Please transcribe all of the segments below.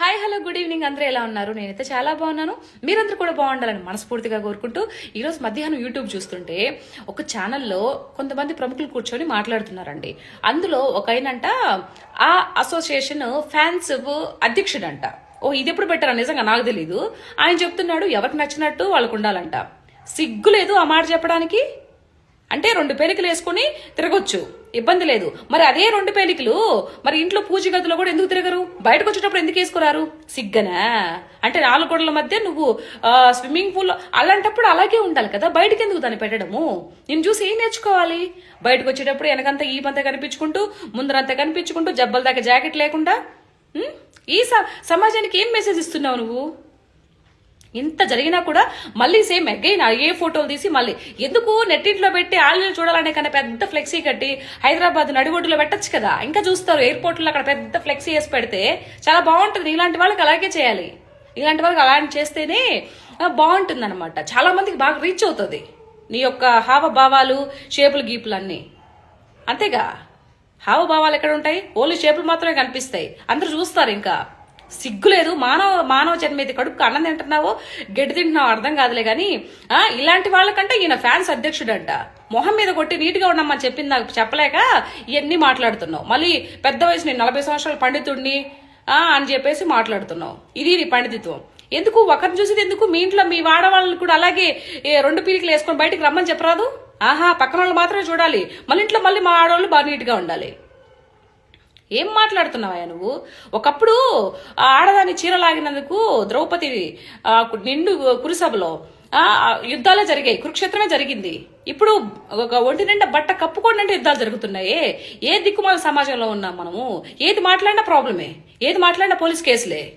Hi hello good evening అందరూ ఎలా ఉన్నారు? నేనైతే చాలా బాగున్నాను. మీరందరూ కూడా బాగుండాలని మనస్ఫూర్తిగా కోరుకుంటూ ఈరోజు మధ్యాహ్నం యూట్యూబ్ చూస్తుంటే ఒక ఛానల్లో కొంతమంది ప్రముఖులు కూర్చొని మాట్లాడుతున్నారండి. అందులో ఒక ఆయనంట ఆ అసోసియేషన్ ఫ్యాన్స్ అధ్యక్షుడంట. ఓ ఇది ఎప్పుడు పెట్టారా నిజంగా నాకు తెలీదు. ఆయన చెప్తున్నాడు ఎవరికి నచ్చినట్టు వాళ్ళకు ఉండాలంట. సిగ్గు లేదు ఆ మాట చెప్పడానికి? అంటే రెండు పేలికలు వేసుకుని తిరగొచ్చు. ఇబ్బంది లేదు. మరి అదే రెండు పేలికలు మరి ఇంట్లో పూజ గదిలో కూడా ఎందుకు తిరగరు? బయటకు వచ్చేటప్పుడు ఎందుకు వేసుకురారు? సిగ్గనా? అంటే నాలుగు గోడల మధ్య నువ్వు స్విమ్మింగ్ పూల్ అలాంటప్పుడు అలాగే ఉండాలి కదా? బయటకు ఎందుకు దాన్ని పెట్టడము? నేను చూసి ఏం నేర్చుకోవాలి? బయటకు వచ్చేటప్పుడు వెనకంతా ఈ పంత కనిపించుకుంటూ ముందరంతా కనిపించుకుంటూ జబ్బల దాకా జాకెట్ లేకుండా ఈ స- సమాజానికి ఏం మెసేజ్ ఇస్తున్నావు నువ్వు? ఇంత జరిగినా కూడా మళ్ళీ సేమ్ అగైన్ ఏ ఫోటోలు తీసి మళ్ళీ ఎందుకు నెట్టింట్లో పెట్టి ఆల్రెడీ చూడాలనే కన్నా పెద్ద ఫ్లెక్సీ కట్టి హైదరాబాద్ నడిగొడ్డులో పెట్టచ్చు కదా. ఇంకా చూస్తారు ఎయిర్పోర్ట్లో అక్కడ పెద్ద ఫ్లెక్సీ వేసి పెడితే చాలా బాగుంటుంది. ఇలాంటి వాళ్ళకి అలాగే చేయాలి. ఇలాంటి వాళ్ళకి అలాంటి చేస్తేనే బాగుంటుంది అనమాట చాలా మందికి బాగా రీచ్ అవుతుంది. నీ యొక్క హావభావాలు షేపులు గీపులు అన్నీ అంతేగా? హావభావాలు ఎక్కడ ఉంటాయి? ఓన్లీ షేపులు మాత్రమే కనిపిస్తాయి. అందరూ చూస్తారు ఇంకా. సిగ్గు లేదు మానవ మానవ జన్మ ఇది కడుపు అన్నం తింటున్నావో గడ్డి తింటున్నావు అర్థం కాదులే కానీ ఇలాంటి వాళ్ళకంటే ఈయన ఫ్యాన్స్ అధ్యక్షుడంట. మొహం మీద కొట్టి నీట్గా ఉండమని చెప్పింది నాకు చెప్పలేక ఇవన్నీ మాట్లాడుతున్నావు. మళ్ళీ పెద్ద వయసు నేను నలభై సంవత్సరాల పండితుడిని అని చెప్పేసి మాట్లాడుతున్నావు. ఇది నీ పండితిత్వం. ఎందుకు? ఒకరిని చూసేది ఎందుకు? మీ ఇంట్లో మీ వాడవాళ్ళని కూడా అలాగే రెండు పీలికలు వేసుకొని బయటికి రమ్మని చెప్పరాదు? ఆహా పక్కన వాళ్ళు మాత్రమే చూడాలి. మళ్ళీ ఇంట్లో మళ్ళీ మా ఆడవాళ్ళు బాగా నీట్గా ఉండాలి. ఏం మాట్లాడుతున్నావా నువ్వు? ఒకప్పుడు ఆ ఆడదాని చీర లాగినందుకు ద్రౌపది నిండు కురుసభలో యుద్ధాలు యుద్ధాలే జరిగాయి కురుక్షేత్రమే జరిగింది. ఇప్పుడు ఒక ఒంటి నిండా బట్ట కప్పుకోండి అంటే యుద్ధాలు జరుగుతున్నాయి. ఏ దిక్కుమాల సమాజంలో ఉన్నాం మనము? ఏది మాట్లాడినా ప్రాబ్లమే. ఏది మాట్లాడినా పోలీస్ కేసులే.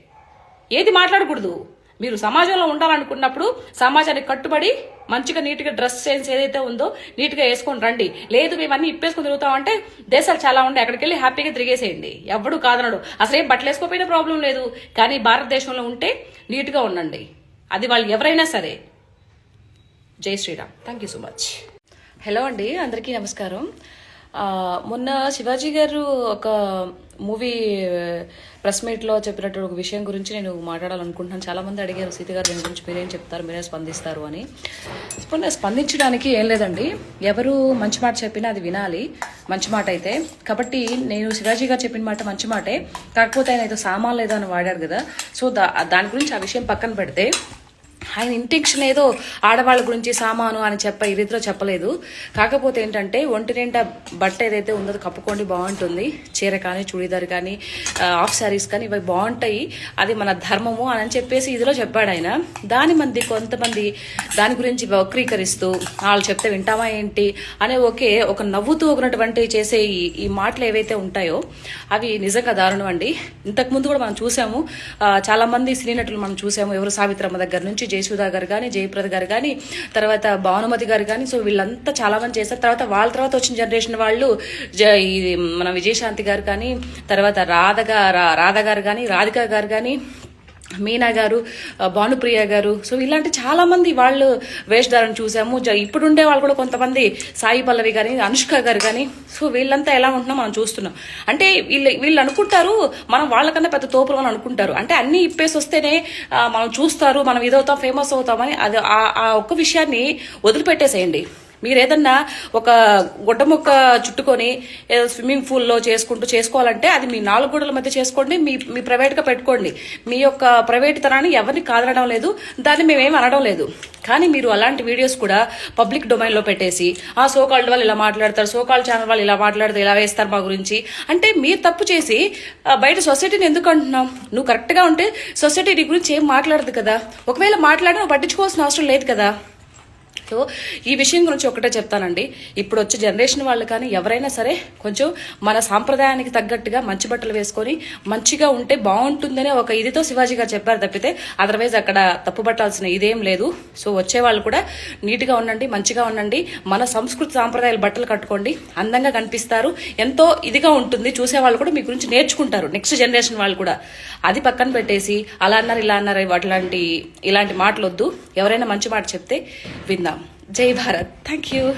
ఏది మాట్లాడకూడదు. మీరు సమాజంలో ఉండాలనుకున్నప్పుడు సమాజానికి కట్టుబడి మంచిగా నీట్గా డ్రెస్ సెన్స్ ఏదైతే ఉందో నీట్గా వేసుకొని రండి. లేదు మేము అన్ని ఇప్పేసుకొని తిరుగుతామంటే దేశాలు చాలా ఉండే అక్కడికి వెళ్ళి హ్యాపీగా తిరిగేసేయండి. ఎవడు కాదనడు. అసలు ఏం బట్టలు వేసుకోపోయినా ప్రాబ్లం లేదు. కానీ భారతదేశంలో ఉంటే నీట్గా ఉండండి. అది వాళ్ళు ఎవరైనా సరే. జై Sriram. Thank you so much hello అండి. అందరికీ నమస్కారం. మొన్న శివాజీ గారు ఒక మూవీ ప్రెస్ మీట్లో చెప్పినట్టు ఒక విషయం గురించి నేను మాట్లాడాలనుకుంటున్నాను. చాలామంది అడిగారు సీత గారు దీని గురించి మీరేం చెప్తారు మీరే స్పందిస్తారు అని. ఇప్పుడు స్పందించడానికి ఏం లేదండి. ఎవరు మంచి మాట చెప్పినా అది వినాలి. మంచి మాట అయితే. కాబట్టి నేను శివాజీ గారు చెప్పిన మాట మంచి మాటే. కాకపోతే ఆయన ఏదో సామాన్ లేదో అని వాడారు కదా. సో దా దాని గురించి ఆ విషయం పక్కన పెడితే ఆయన ఇంటెన్షన్ ఏదో ఆడవాళ్ళ గురించి సామాను అని చెప్ప ఈ రీతిలో చెప్పలేదు. కాకపోతే ఏంటంటే ఒంటి నిండా బట్ట ఏదైతే ఉందో కప్పుకోండి బాగుంటుంది. చీర కానీ చూడీదార్ కానీ హాఫ్ ఆఫ్ శారీస్ కానీ ఇవి బాగుంటాయి. అది మన ధర్మము అని చెప్పేసి ఇదిలో చెప్పాడు ఆయన. దాని మంది కొంతమంది దాని గురించి వక్రీకరిస్తూ వాళ్ళు చెప్తే వింటామా ఏంటి అనే ఒకే ఒక నవ్వుతూ ఒకనటువంటి చేసే ఈ ఈ మాటలు ఏవైతే ఉంటాయో అవి నిజంగా దారుణం అండి. ఇంతకు ముందు కూడా మనం చూసాము. చాలామంది చాలా మంది సినీ నటులు మనం చూసాము. ఎవరు సావిత్రమ్మ దగ్గర నుంచి జయసుధా గారు కానీ జయప్రద గారు కానీ తర్వాత భానుమతి గారు కానీ సో వీళ్ళంతా చాలా మంది చేశారు. తర్వాత వాళ్ళ తర్వాత వచ్చిన జనరేషన్ వాళ్ళు జ- ఈ మన విజయశాంతి గారు కానీ తర్వాత రాధగా రా- రాధ గారు కానీ రాధిక గారు కానీ మీనా గారు భానుప్రియ గారు. సో ఇలాంటి చాలామంది వాళ్ళు వేషధారణ చూసాము. ఇప్పుడుండే వాళ్ళు కూడా కొంతమంది సాయి పల్లవి కానీ అనుష్క గారు కానీ సో వీళ్ళంతా ఎలా ఉంటున్నా మనం చూస్తున్నాం. అంటే వీళ్ళు వీళ్ళు అనుకుంటారు మనం వాళ్ళకన్నా పెద్ద తోపులు అని అనుకుంటారు. అంటే అన్ని ఇప్పేసి వస్తేనే మనం చూస్తారు మనం ఇదవుతాం ఫేమస్ అవుతామని అది ఆ- ఆ ఒక్క విషయాన్ని వదిలిపెట్టేసేయండి. మీరు ఏదన్నా ఒక గుడ్డ ముక్క చుట్టుకొని ఏదో స్విమ్మింగ్ పూల్లో చేసుకుంటూ చేసుకోవాలంటే అది మీ నాలుగు గోడల మధ్య చేసుకోండి మీ మీ ప్రైవేట్గా పెట్టుకోండి. మీ యొక్క ప్రైవేట్ తనాన్ని ఎవరిని కాదనడం లేదు దాన్ని మేమేం అనడం లేదు. కానీ మీరు అలాంటి వీడియోస్ కూడా పబ్లిక్ డొమైన్లో పెట్టేసి ఆ సోకాల్డ్ వాళ్ళు ఇలా మాట్లాడతారు సోకాల్డ్ ఛానల్ వాళ్ళు ఇలా మాట్లాడతారు ఇలా వేస్తారు మా గురించి. అంటే మీరు తప్పు చేసి బయట సొసైటీని ఎందుకు అంటున్నాం? నువ్వు కరెక్ట్గా ఉంటే సొసైటీ నీ గురించి ఏం మాట్లాడదు కదా? ఒకవేళ మాట్లాడినా నువ్వు పట్టించుకోవాల్సిన అవసరం లేదు కదా? సో ఈ విషయం గురించి ఒకటే చెప్తానండి. ఇప్పుడు వచ్చే జనరేషన్ వాళ్ళు కానీ ఎవరైనా సరే కొంచెం మన సాంప్రదాయానికి తగ్గట్టుగా మంచి బట్టలు వేసుకొని మంచిగా ఉంటే బాగుంటుందనే ఒక ఇదితో శివాజీ గారు చెప్పారు తప్పితే అదర్వైజ్ అక్కడ తప్పు పట్టాల్సిన ఇదేం లేదు. సో వచ్చే వాళ్ళు కూడా నీట్గా ఉండండి మంచిగా ఉండండి మన సంస్కృతి సాంప్రదాయాల బట్టలు కట్టుకోండి అందంగా కనిపిస్తారు ఎంతో ఇదిగా ఉంటుంది చూసే వాళ్ళు కూడా మీ గురించి నేర్చుకుంటారు నెక్స్ట్ జనరేషన్ వాళ్ళు కూడా. అది పక్కన పెట్టేసి అలా అన్నారు ఇలా అన్నారు అట్లాంటి ఇలాంటి మాటలు వద్దు ఎవరైనా మంచి మాట చెప్తే విందాం జై భారత్ థ్యాంక్ యూ